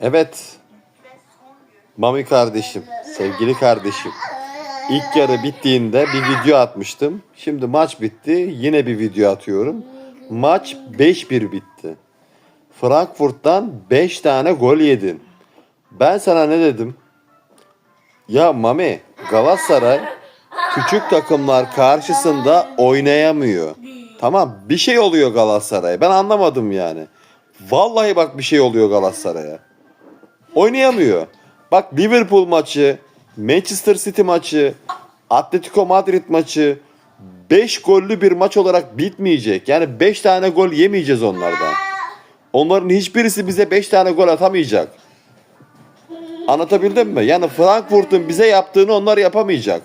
Evet. Mami kardeşim, sevgili kardeşim. İlk yarı bittiğinde bir video atmıştım. Şimdi maç bitti. Yine bir video atıyorum. Maç 5-1 bitti. Frankfurt'tan 5 tane gol yedin. Ben sana ne dedim? Ya Mami, Galatasaray küçük takımlar karşısında oynayamıyor. Tamam bir şey oluyor Galatasaray'a. Ben anlamadım yani. Vallahi bak bir şey oluyor Galatasaray'a. Oynayamıyor. Bak Liverpool maçı, Manchester City maçı, Atletico Madrid maçı 5 gollü bir maç olarak bitmeyecek. Yani 5 tane gol yemeyeceğiz onlardan. Onların hiçbirisi bize 5 tane gol atamayacak. Anlatabildim mi? Yani Frankfurt'un bize yaptığını onlar yapamayacak.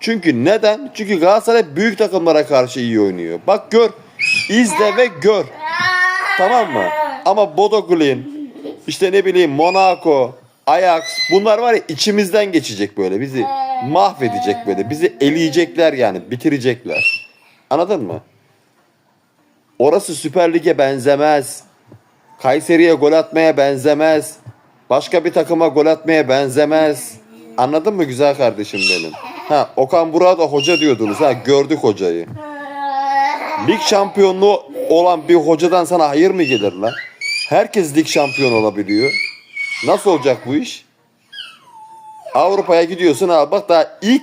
Çünkü neden? Çünkü Galatasaray büyük takımlara karşı iyi oynuyor. Bak gör, izle ve gör. Tamam mı? Ama Bodo Glimt, işte ne bileyim Monaco, Ajax bunlar var ya içimizden geçecek böyle. Bizi mahvedecek böyle. Bizi eleyecekler yani bitirecekler. Anladın mı? Orası Süper Lig'e benzemez. Kayseri'ye gol atmaya benzemez. Başka bir takıma gol atmaya benzemez. Anladın mı güzel kardeşim benim? Ha Okan Burak'a da hoca diyordunuz ha gördük hocayı. Lig şampiyonluğu olan bir hocadan sana hayır mı gelir lan? Herkes lig şampiyon olabiliyor. Nasıl olacak bu iş? Avrupa'ya gidiyorsun ha bak daha ilk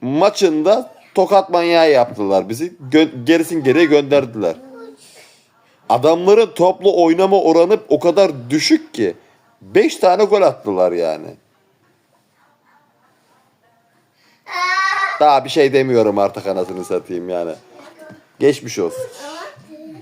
maçında tokat manyağı yaptılar bizi. Gö- gerisin geriye gönderdiler. Adamların toplu oynama oranı o kadar düşük ki 5 tane gol attılar yani. Daha bir şey demiyorum artık anasını satayım yani. Geçmiş olsun.